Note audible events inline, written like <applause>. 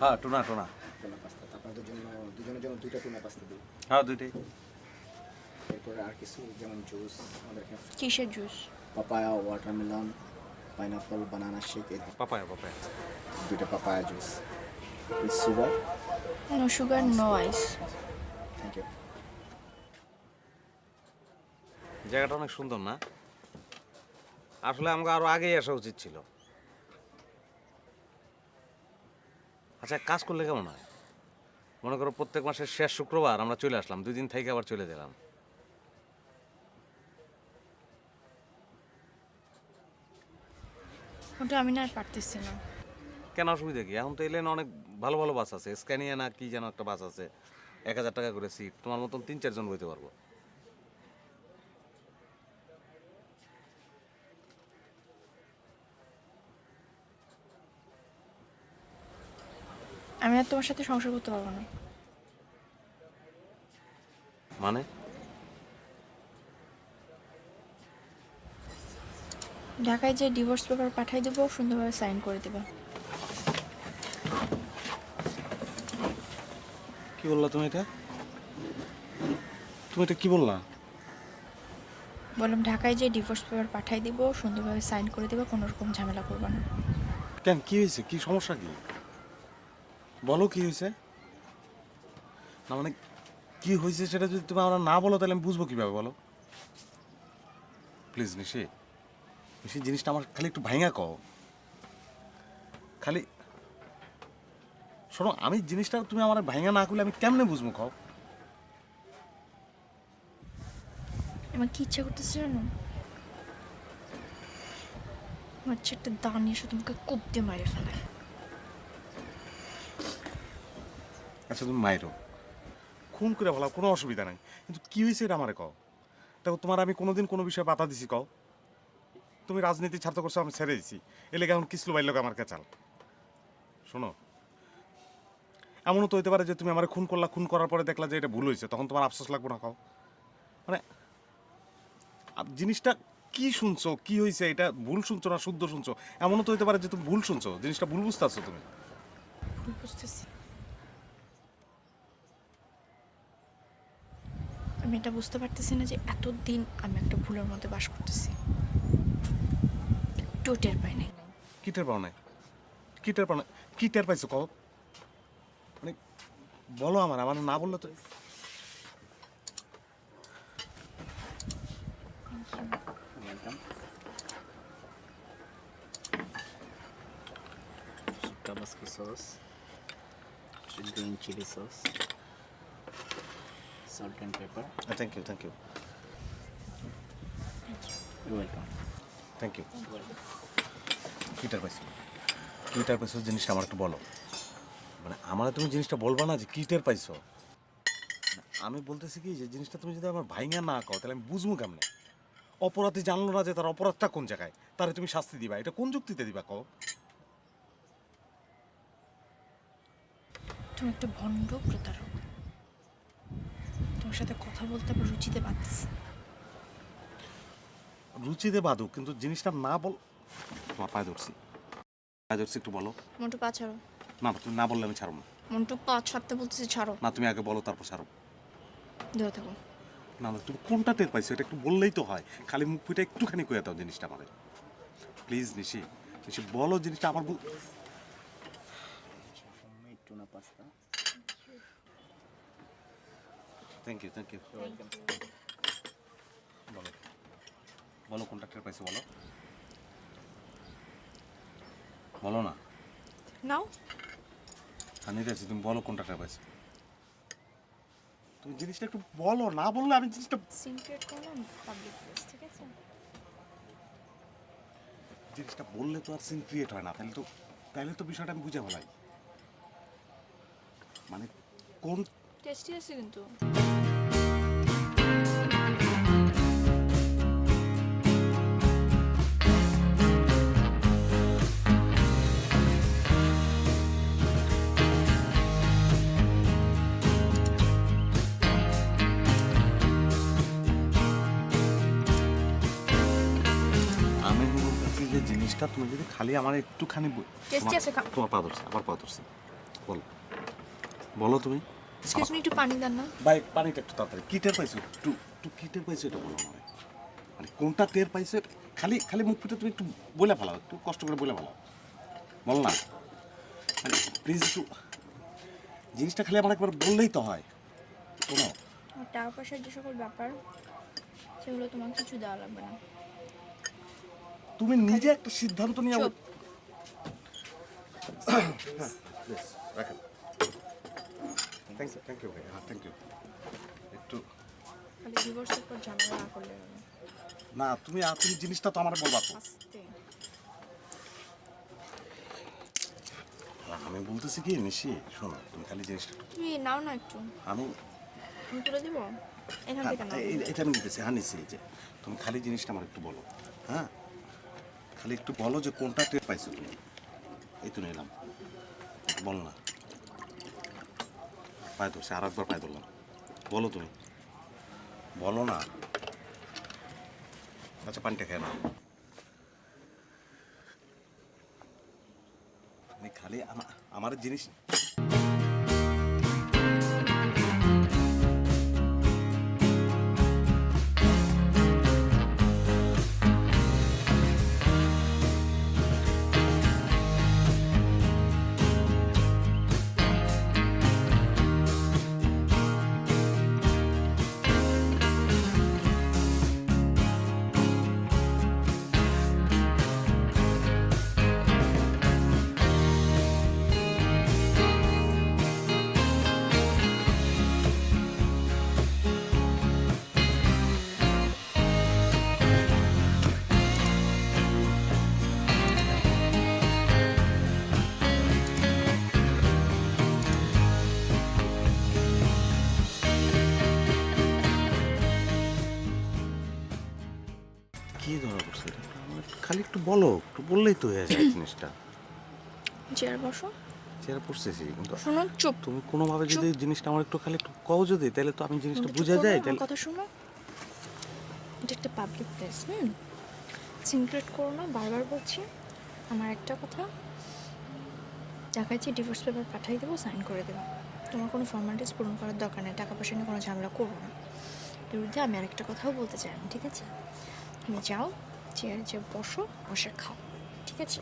হ্যাঁ tuna tuna. Tuna pasta. আপনাদের জন্য দুজনের জন্য দুইটা টুনা পাস্তা দিই। হ্যাঁ দুইটাই। এরপরে আর কিছু যেমন জুস আমাদের এখানে কিসের juice? Papaya watermelon pineapple banana shake papaya papaya. দুইটা papaya juice with sugar no sugar no ice thank you জায়গাটা অনেক সুন্দর না? আসলে আমাকে আরও আগেই আসা উচিত ছিল। আচ্ছা কাজ করলে কেমন হয়? মনে করো প্রত্যেক মাসের শেষ শুক্রবার আমরা চলে আসলাম দুই দিন থেকে আবার চলে গেলাম। ওটা আমি না আর পারতেছি না। কেন অসুবিধা কি? এখন তো এলেন অনেক ভালো ভালো বাস আছে স্ক্যানিয়া না কি যেন একটা বাস আছে এক হাজার টাকা করে সিট তোমার মতন তিন চারজন বইতে পারব। আমি আর তোমার সাথে সংসার করতে পারব না। মানে? ঢাকায় যে ডিভোর্স পেপার পাঠাই দেবো সুন্দরভাবে সাইন করে দেবে। কি বললা তুমি এটা? তুমি এটা কি বললা? বললাম ঢাকায় যে ডিভোর্স পেপার পাঠাই দিব সুন্দরভাবে সাইন করে দেবে কোনো রকম ঝামেলা করবে না। কেন কি হয়েছে? কি সমস্যা কি? বলো কি হয়েছে? না মানে কি হয়েছে সেটা যদি তুমি আমরা না বলো, তাহলে আমি বুঝব কীভাবে বলো? প্লিজ নিশি। নিশি, জিনিসটা আমার খালি একটু ভাঙা কও। খালি শোনো, আমি জিনিসটা তুমি আমার ভাঙা না করলে আমি কেমনে বুঝব কও? আমার কি ইচ্ছা করতেছে জানো? আমার একটা দান এসে তোমাকে কোপ দিয়ে মারে ফেলে। আচ্ছা তুমি মাইরো খুন করে ভালো কোনো অসুবিধা নাই। কিন্তু কি হয়েছে এটা আমারে কও? দেখো তোমার আমি কোনোদিন কোনো বিষয়ে বাধা দিছি কও? তুমি রাজনীতি ছাড়তে করছ আমি ছেড়ে দিছি। এলাকা এখন কিসলো বাইর লোক আমার কাচাল শোনো এমনও তো হইতে পারে যে তুমি আমার খুন করলা খুন করার পরে দেখলা যে এটা ভুল হয়েছে তখন তোমার আফসোস লাগবো না কও? মানে জিনিসটা কি শুনছো কি হয়েছে এটা ভুল শুনছো না শুদ্ধ শুনছো? এমনও তো হইতে পারে যে তুমি ভুল শুনছো জিনিসটা ভুল বুঝতে পারছ তুমি? বুঝতেছি। আমি এটা বুঝতে পারতেছি না যে এতদিন আমি একটা ভুলের মধ্যে বাস করতেছি। একটু টের পাই নাই। কি টের পাও নাই? কি টের পাও নাই? কি টের পাইছো কও? মানে বলো আমার আমার না বললে তো welcome tabasco sauce green pepper thank you thank you welcome thank you কি টের পাইছো জিনিসটা আমার একটু বলো। মানে আমার তুমি জিনিসটা বলবা না যে কি টের পাইছো আমি বলতেছি কি যে জিনিসটা তুমি যদি আমার ভাইঙ্গা না কও তাহলে আমি বুঝব কেমনে? অপরাধী জানলো না যে তার অপরাধটা কোন জায়গায়? তারে তুমি শাস্তি দিবা। এটা কোন যুক্তিতে দিবা কও? তুমি একটা ভণ্ড প্রতারক। তোমার সাথে কথা বলতে আবার রুচিতে পারতেছি রুচিতে বাদুক কিন্তু জিনিসটা না বল তোমার পায়ে ধরছি। পায়ে ধরছি একটু বলো। মন্টু পা ছাড়ো। না তুমি না বললে আমি ছাড়ব না। মন্টু পা ছাড়তে বলতেছি ছাড়ো। না তুমি আগে বলো তারপর ছাড়ো ধরে থাকো। না না তুমি কোনটা টের পাইছো? এটা একটু বললেই তো হয়। খালি মুখ ফুটে একটুখানি কয়ে দাও জিনিসটা আমাদের প্লিজ নিশি। নিশি বলো জিনিসটা আমার বু- made pasta thank you thank you বলো বলো কোনটা টের পাইছো বলো। বলো না। নাও। আমি দেখছি তুমি বলো কোনটা টের পাইছো। তুমি জিনিসটা একটু বলো না বললে আমি জিনিসটা সিনক্রেট করলাম পাবলিক প্লেস ঠিক আছে? জিনিসটা বললে তো আর সিন ক্রিয়েট হয় না তাহলে তো তাহলে তো বিষয়টা আমি বুঝে ফেলাই। মানে কোন টেস্টি আছে কিন্তু। যে জিনিসটা তুমি যদি খালি আমার একটুখানি তোমার- আছে, খা- তোমার পা ধরছে আবার ধরছে। বলো। বলো তুমি। এক্সকিউজ মি একটু পানি দেন না। ভাই পানিটা একটু তাড়াতাড়ি। কি টের পাইছো? একটু একটু কি টের পাইছো এটা বলো আমায় মানে কোনটা টের পাইছো? খালি খালি মুখ ফুটে তুমি একটু বলে ফেলাও একটু কষ্ট করে বলে ফেলাও। বল না। মানে প্লিজ একটু জিনিসটা খালি আমার একবার বললেই তো হয়। শোনো। টাকা পয়সার যে সকল ব্যাপার সেগুলো তোমার কিছু দেওয়া লাগবে না। তুমি নিজে একটা সিদ্ধান্ত নিয়ে চুপ। <coughs> রাখেন। থ্যাংক ইউ থ্যাংক ইউ ভাই হ্যাঁ থ্যাংক ইউ একটু খালি ডিভোর্সের পর ঝামেলা না করলে না। তুমি আর তুমি জিনিসটা তো আমার বলবা তো। আস্তে। আমি বলতেছি কি নিশি শোনো তুমি খালি জিনিসটা একটু- তুমি নাও না একটু। আমি আমি তুলে দিব? এখান থেকে নাও। হ্যাঁ, এই- এটা আমি দিতেছি হ্যাঁ নিচ্ছি যে তুমি খালি জিনিসটা আমার একটু বলো হ্যাঁ? খালি একটু বলো যে কোনটা টের পাইছো তুমি। এই তো নিলাম। একটু বলো না। পায়ে ধরছে আর একবার পায়ে ধরলাম। বলো তুমি। বলো না। আচ্ছা পানিটা খেয়ে না খালি আমা- আমার জিনিস একটু বলো একটু বললেই তো হয়ে যায় জিনিসটা। চেয়ার বসো। চেয়ার পড়তেছি কিন্তু শোনো চুপ। তুমি কোনোভাবে যদি জিনিসটা আমার একটু খালি একটু কও যদি তাহলে তো আমি জিনিসটা বুঝা যায় তাহলে কথা শোনো। এটা একটা পাবলিক প্লেস হুম? সিনক্রেট করো না বারবার বলছি। আমার একটা কথা। দেখাচ্ছি ডিভোর্স পেপার পাঠিয়ে দেবো সাইন করে দেবো। তোমার কোনো ফর্মালিটিস পূরণ করার দরকার নেই টাকা পয়সা নিয়ে কোনো ঝামেলা করব না। এর বিরুদ্ধে আমি আরেকটা কথাও বলতে চাই না ঠিক আছে? তুমি যাও চেয়ারে যে বসো বসে খাও ঠিক আছে